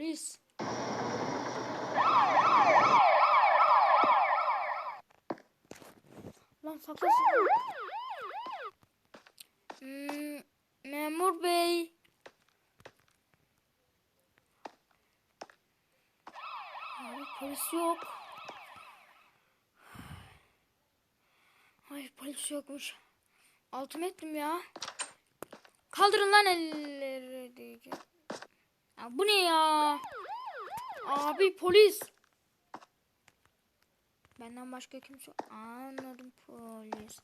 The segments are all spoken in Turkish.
polis. Lan saklasın. Hmm, memur bey. Abi polis yok. Hayır polis yokmuş. Altım ettim ya. Kaldırın lan elleri diyeceğim. Bu ne ya? Abi polis. Benden başka kimse anladım polis.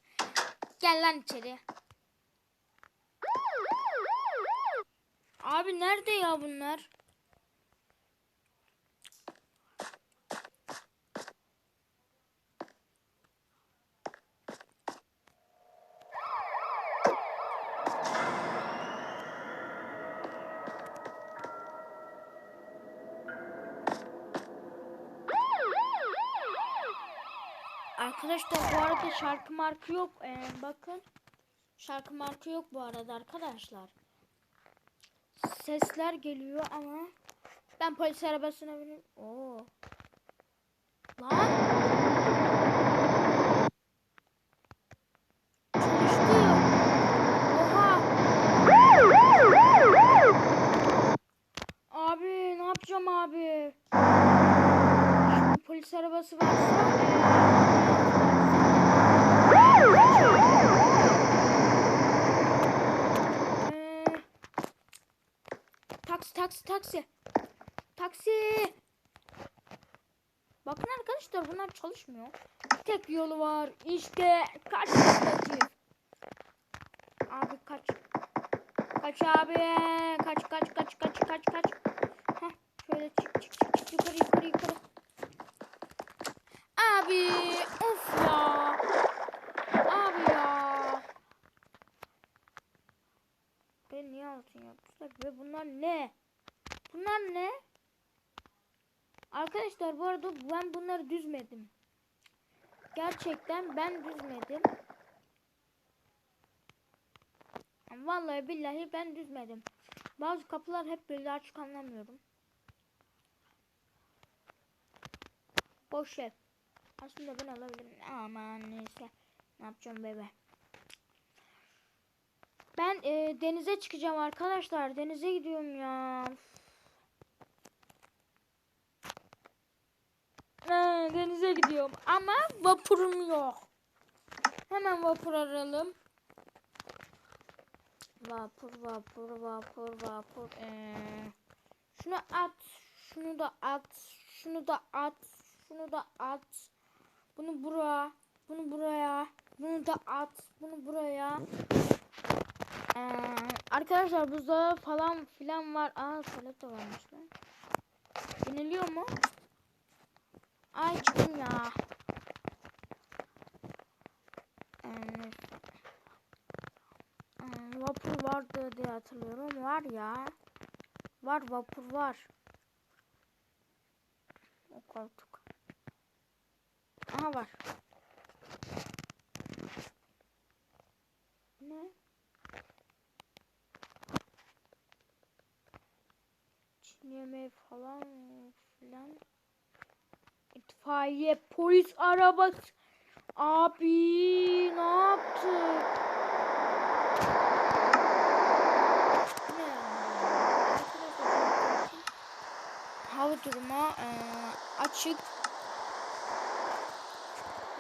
Gel lan içeri. Abi nerede ya bunlar? Arkadaşlar bu arada şarkı markı yok. Ee, bakın. Şarkı markı yok bu arada arkadaşlar. Sesler geliyor ama ben polis arabasına binip Oo. Lan. Abi ne yapacağım abi? Şimdi polis arabası varsa taksi taksi. Bakın arkadaşlar bunlar çalışmıyor. Tek yolu var. İşte kaç kaç. Abi kaç. Kaç abi. Kaç kaç kaç kaç kaç kaç. Heh, şöyle çık çık çık çık yukarı yukarı yukarı. Abi of ya. Abi ya. Ben niye altın yapmışlar ve bunlar ne? Bunlar ne? Arkadaşlar bu arada ben bunları düzmedim. Gerçekten ben düzmedim. Vallahi billahi ben düzmedim. Bazı kapılar hep böyle açık anlamıyorum. Boş ev. Aslında ben alabilirim. Aman neyse. Ne yapacağım bebe. Ben e, denize çıkacağım arkadaşlar. Denize gidiyorum ya. Ha, denize gidiyorum ama vapurum yok. Hemen vapur aralım. Vapur vapur vapur vapur. Ee, şunu at. Şunu da at. Şunu da at. Şunu da at. Bunu buraya. Bunu buraya. Bunu da at. Bunu buraya. Ee, arkadaşlar buzdağı falan filan var. Aa tuvalet de varmış lan. Biniliyor mu? Ay çıktım ya. Ee, vapur vardı diye hatırlıyorum. Var ya. Var vapur var. O koltuk. Aha var. Ne? Çin yemeği falan filan. İtfaiye polis arabası. Abi ne yaptık? Hava durumu eee, açık.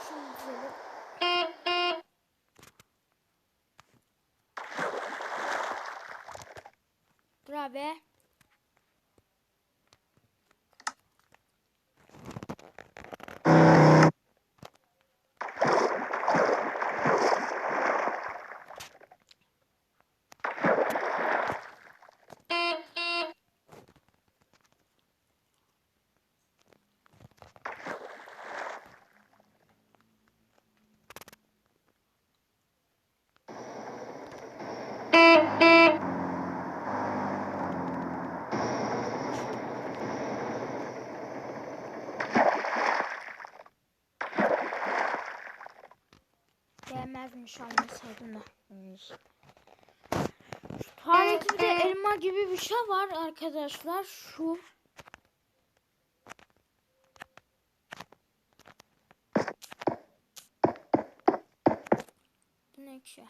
Şunu Gelmezmiş almasaydım da. Tuvaletimde elma gibi bir şey var arkadaşlar. Şu. Ne ki?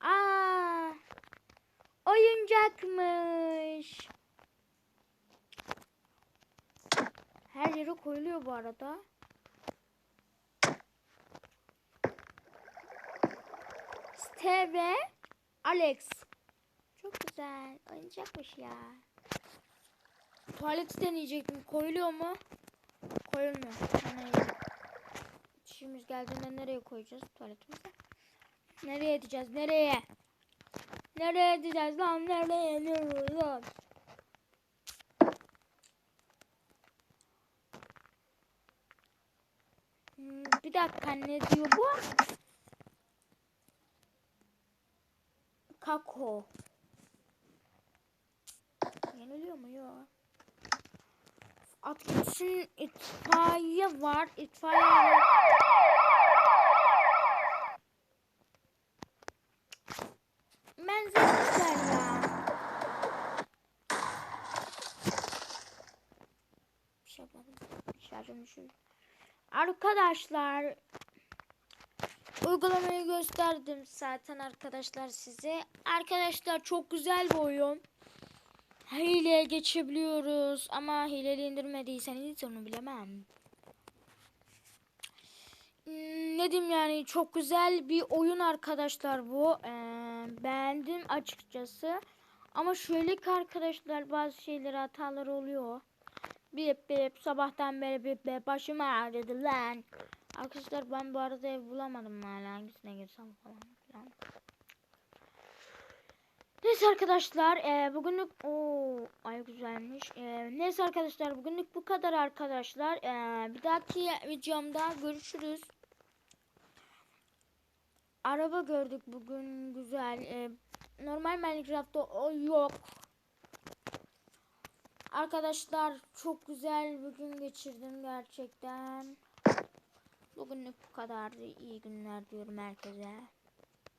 Aa, oyuncakmış. Her yere koyuluyor bu arada. Steve ve Alex. Çok güzel. Oyuncakmış ya. Tuvalet deneyecektim. Koyuluyor mu? Koyulmuyor. İşimiz geldiğinde nereye koyacağız tuvaletimizi? Nereye edeceğiz? Nereye? Nereye edeceğiz lan? Nereye? Nereye lan? Hmm, Bir dakika ne diyor bu? Kako. Yeniliyor mu? Yok. At gitsin itfaiye var. İtfaiye var. Benzetmişler ya. Bir şey yapmadım. Şarjım düşürdü. Arkadaşlar uygulamayı gösterdim zaten arkadaşlar size. Arkadaşlar çok güzel bir oyun. Hileye geçebiliyoruz ama hileli indirmediyseniz onu bilemem. Hmm, Ne diyeyim yani çok güzel bir oyun arkadaşlar bu. Ee, beğendim açıkçası. Ama şöyle ki arkadaşlar bazı şeyler hataları oluyor. Bip bip sabahtan beri bip bip başım ağrıdı lan. Arkadaşlar ben bu arada ev bulamadım hala hangisine girsem falan filan. Neyse arkadaşlar e, bugünlük o ay güzelmiş. E, neyse arkadaşlar bugünlük bu kadar arkadaşlar. E, bir dahaki videomda görüşürüz. Araba gördük bugün güzel. E, normal Minecraft'ta o yok. Arkadaşlar çok güzel bir gün geçirdim gerçekten. Bugünlük bu kadar. İyi günler diyorum herkese.